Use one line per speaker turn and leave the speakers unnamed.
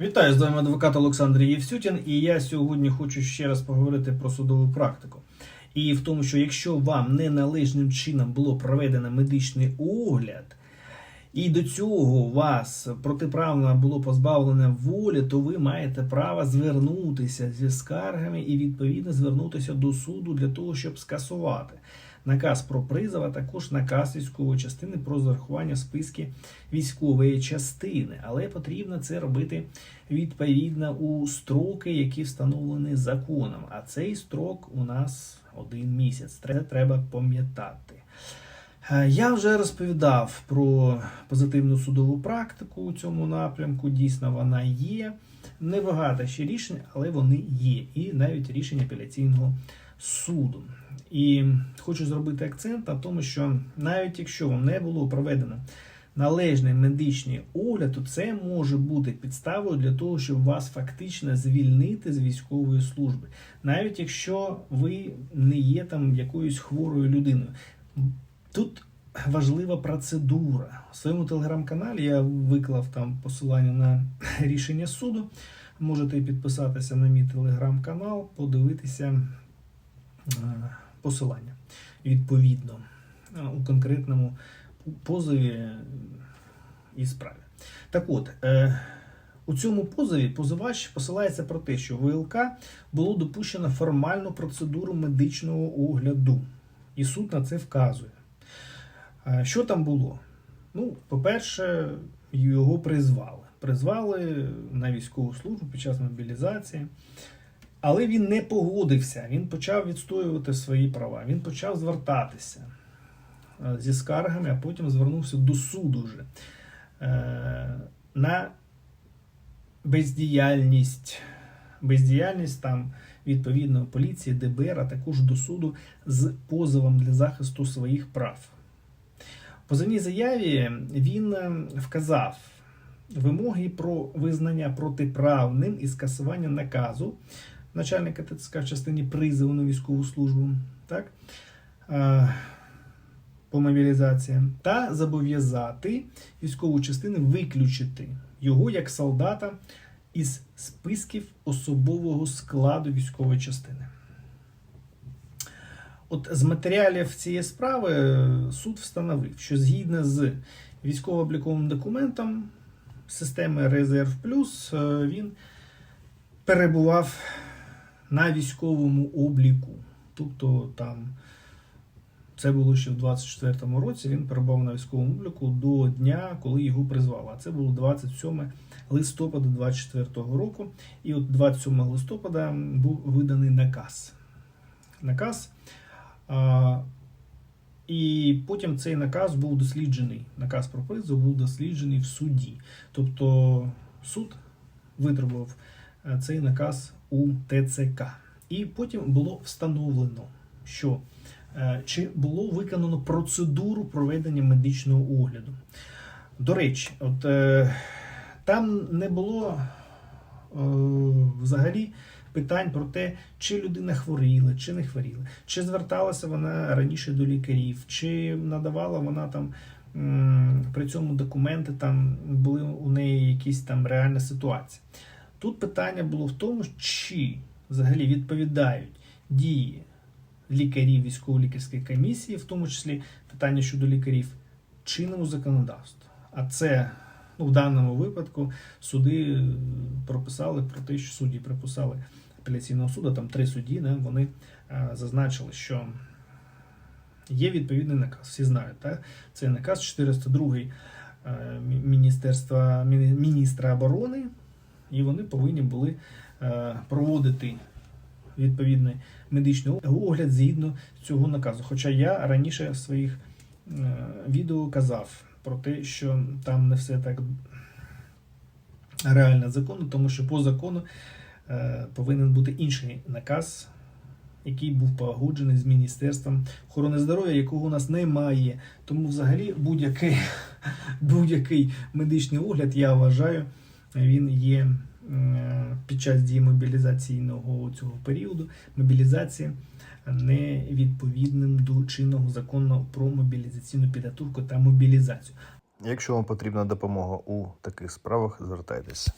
Вітаю, з вами адвокат Олександр Євсютін, і я сьогодні хочу ще раз поговорити про судову практику. І в тому, що якщо вам неналежним чином було проведено медичний огляд, і до цього вас протиправно було позбавлено волі, то ви маєте право звернутися зі скаргами і відповідно звернутися до суду для того, щоб скасувати наказ про призов, а також наказ військової частини про зарахування списки військової частини. Але потрібно це робити відповідно у строки, які встановлені законом. А цей строк у нас один місяць. Це треба пам'ятати. Е, Я вже розповідав про позитивну судову практику у цьому напрямку. Дійсно, вона є. Небагато ще рішень, але вони є. І навіть рішення апеляційного суду. І хочу зробити акцент на тому, що навіть якщо вам не було проведено належний медичний огляд, то це може бути підставою для того, щоб вас фактично звільнити з військової служби, навіть якщо ви не є там якоюсь хворою людиною. Тут важлива процедура. У своєму телеграм-каналі я виклав там посилання на рішення суду. Можете підписатися на мій телеграм-канал, подивитися е, посилання відповідно е, у конкретному позові і справі. Так от, е, у цьому позові позивач посилається про те, що ВЛК було допущено формальну процедуру медичного огляду, і суд на це вказує. Е, Що там було? Ну, по-перше, його призвали. Призвали на військову службу під час мобілізації. Але він не погодився, він почав відстоювати свої права, він почав звертатися е, зі скаргами, а потім звернувся до суду вже е, на бездіяльність. Бездіяльність там відповідно поліції, ДБР, а також до суду з позовом для захисту своїх прав. В позивній заяві він е, вказав вимоги про визнання протиправним і скасування наказу начальника ТЦК в частині призову на військову службу, так, е, по мобілізації, та зобов'язати військову частину виключити його як солдата із списків особового складу військової частини. От з матеріалів цієї справи е, суд встановив, що згідно з військово-обліковим документом системи Резерв Плюс е, він перебував на військовому обліку. Тобто там це було ще в 24-му році. Він перебував на військовому обліку до дня, коли його призвали. А це було 27 листопада 24-го року. І от 27 листопада був виданий наказ. Наказ. І потім цей наказ був досліджений. Наказ про призов був досліджений в суді. Тобто суд витребував е, цей наказ у ТЦК. І потім було встановлено, що е, чи було виконано процедуру проведення медичного огляду. До речі, от е, там не було взагалі питань про те, чи людина хворіла, чи не хворіла, чи зверталася вона раніше до лікарів, чи надавала вона там при цьому документи, там були у неї якісь там реальні ситуації. Тут питання було в тому, чи взагалі відповідають дії лікарів військово-лікарської комісії, в тому числі питання щодо лікарів, чинному законодавству. А це ну, в даному випадку суди прописали про те, що судді приписали апеляційного суду, там три судді, не, вони е, зазначили, що є відповідний наказ. Всі знають, так? Це наказ 402 е, Міністерства Міні- міністра оборони, і вони повинні були е, проводити відповідний медичний огляд згідно цього наказу. Хоча я раніше в своїх відео казав про те, що там не все так реально законно, тому що по закону е, повинен бути інший наказ, який був погоджений з Міністерством охорони здоров'я, якого у нас немає. Тому взагалі будь-який, будь-який медичний огляд, я вважаю, він є е, під час дії мобілізаційного цього періоду мобілізації не відповідним до чинного закону про мобілізаційну підготовку та мобілізацію.
Якщо вам потрібна допомога у таких справах, звертайтеся.